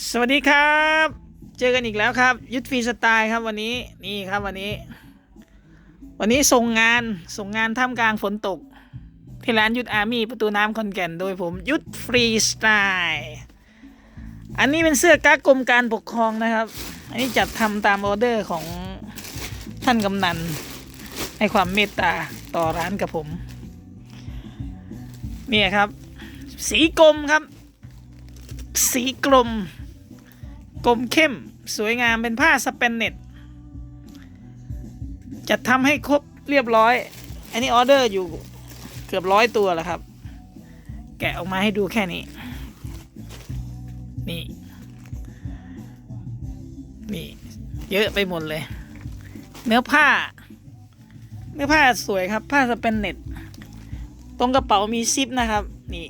สวัสดีครับ เจอกันอีกแล้วครับ ยุทธฟรีสไตล์ครับวันนี้นี่ครับวันนี้ วันนี้ส่งงานส่งงานท่ามกลางฝนตก ที่ร้านยุทธอาร์มี่ประตูน้ำคอนแก่นโดยผมยุทธฟรีสไตล์อันนี้เป็นเสื้อกั๊กกรมการปกครองนะครับ อันนี้จัดทำตามออเดอร์ของท่านกำนัน ให้ความเมตตาต่อร้านกับผมเนี่ยครับ สีกรมครับ สีกลม กลมเข้มสวยงามเป็นผ้าสเปนเน็ตจะทำให้ครบเรียบร้อย อันนี้ออเดอร์อยู่เกือบร้อยตัวแล้วครับ แกะออกมาให้ดูแค่นี้ นี่ นี่ เยอะไปหมดเลย เนื้อผ้า เนื้อผ้าสวยครับ ผ้าสเปนเน็ต ตรงกระเป๋ามีซิปนะครับ นี่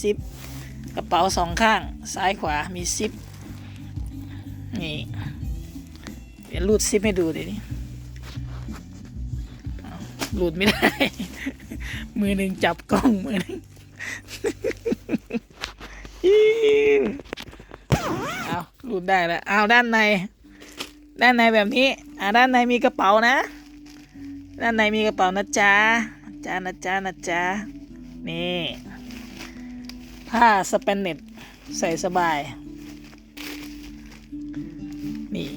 ซิปกระเป๋าสองข้าง ซ้ายขวามีซิป นี่เดี๋ยวรูดซิปให้ดูดินี่รูดไม่ได้ มือหนึ่งจับกล้องมือหนึ่งเอารูดได้แล้วเอาด้านใน ด้านในแบบนี้ อ่าด้านในมีกระเป๋านะ ด้านในมีกระเป๋านะจ๊ะจ้านะจ๊ะนะจ๊ะนี่ ผ้าสเปนเน็ตใส่สบาย นี่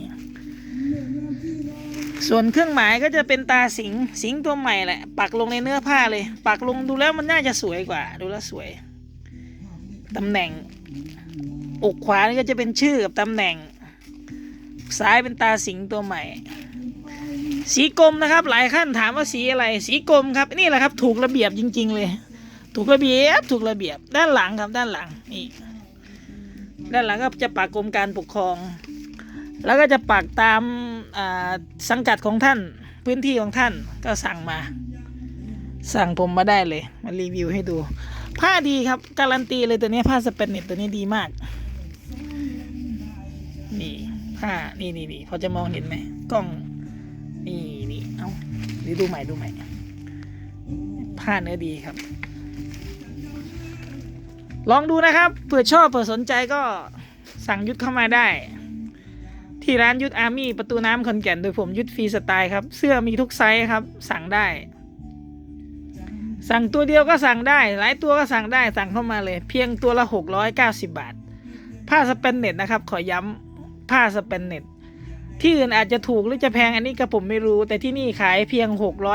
ส่วนเครื่องหมายก็จะเป็นตาสิงสิงตัวใหม่แหละ ปักลงในเนื้อผ้าเลย ปักลงดูแล้วมันน่าจะสวยกว่า ดูแล้วสวยตำแหน่ง อกขวานี่ก็จะเป็นชื่อกับตำแหน่ง ซ้ายเป็นตาสิงตัวใหม่ สีกรมนะครับ หลายขั้นถามว่าสีอะไร สีกรมครับนี่แหละครับ ถูกระเบียบจริง ๆ เลย ถูกระเบียบถูกระเบียบด้านหลังครับด้านหลังนี่ด้านหลังก็จะปักกรมการปกครอง แล้วก็จะปักตามสังกัดของท่านพื้นที่ของท่านก็สั่งมา สั่งผมมาได้เลย มารีวิวให้ดู ผ้าดีครับการันตีเลยตัวนี้ผ้าสเปนเน็ตตัวนี้ดีมาก นี่ผ้านี่นี่นี่พอจะมองเห็นไหมกล้องนี่นี่เอาหรือดูใหม่ดูใหม่ ผ้าเนื้อดีครับ ลองดูนะครับเผื่อชอบเผื่อสนใจก็สั่งยุทธเข้ามาได้ ที่ร้านยุทธอาร์มี่ประตูน้ำขอนแก่นโดยผมยุทธฟรีสไตล์ครับ เสื้อมีทุกไซส์ครับ สั่งได้ สั่งตัวเดียวก็สั่งได้ หลายตัวก็สั่งได้สั่งเข้ามาเลย เพียงตัวละ 690 บาท ผ้าสเปนเน็ตนะครับ ขอย้ำผ้าสเปนเน็ตที่อื่นอาจจะถูกหรือจะแพงอันนี้ก็ผมไม่รู้ แต่ที่นี่ขายเพียง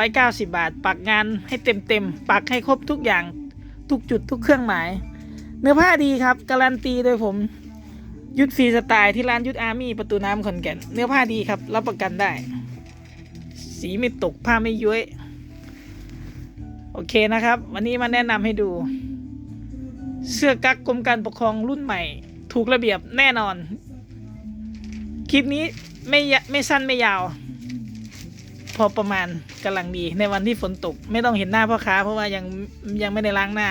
690 บาท ปักงานให้เต็มเต็มๆปักให้ครบทุกอย่างทุกจุดทุกเครื่องหมาย เนื้อผ้าดีครับ การันตีโดยผม ยุทธฟรีสไตล์ที่ร้านยุทธอาร์มี่ประตูน้ำขอนแก่น เนื้อผ้าดีครับ รับประกันได้ สีไม่ตกผ้าไม่ย้วย โอเคนะครับ วันนี้มาแนะนำให้ดู เสื้อกั๊กกรมการปกครองรุ่นใหม่ ถูกระเบียบแน่นอน คลิปนี้ไม่ไม่สั้นไม่ยาว พอประมาณกำลังดีในวันที่ฝนตก ไม่ต้องเห็นหน้าพ่อค้าเพราะว่ายังยังไม่ได้ล้างหน้า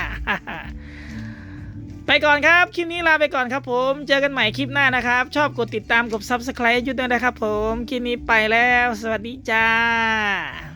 ไปก่อนครับ คลิปนี้ลาไปก่อนครับผม เจอกันใหม่คลิปหน้านะครับ ชอบกดติดตามกด subscribe ยุดด้วยนะครับผม คลิปนี้ไปแล้ว สวัสดีจ้า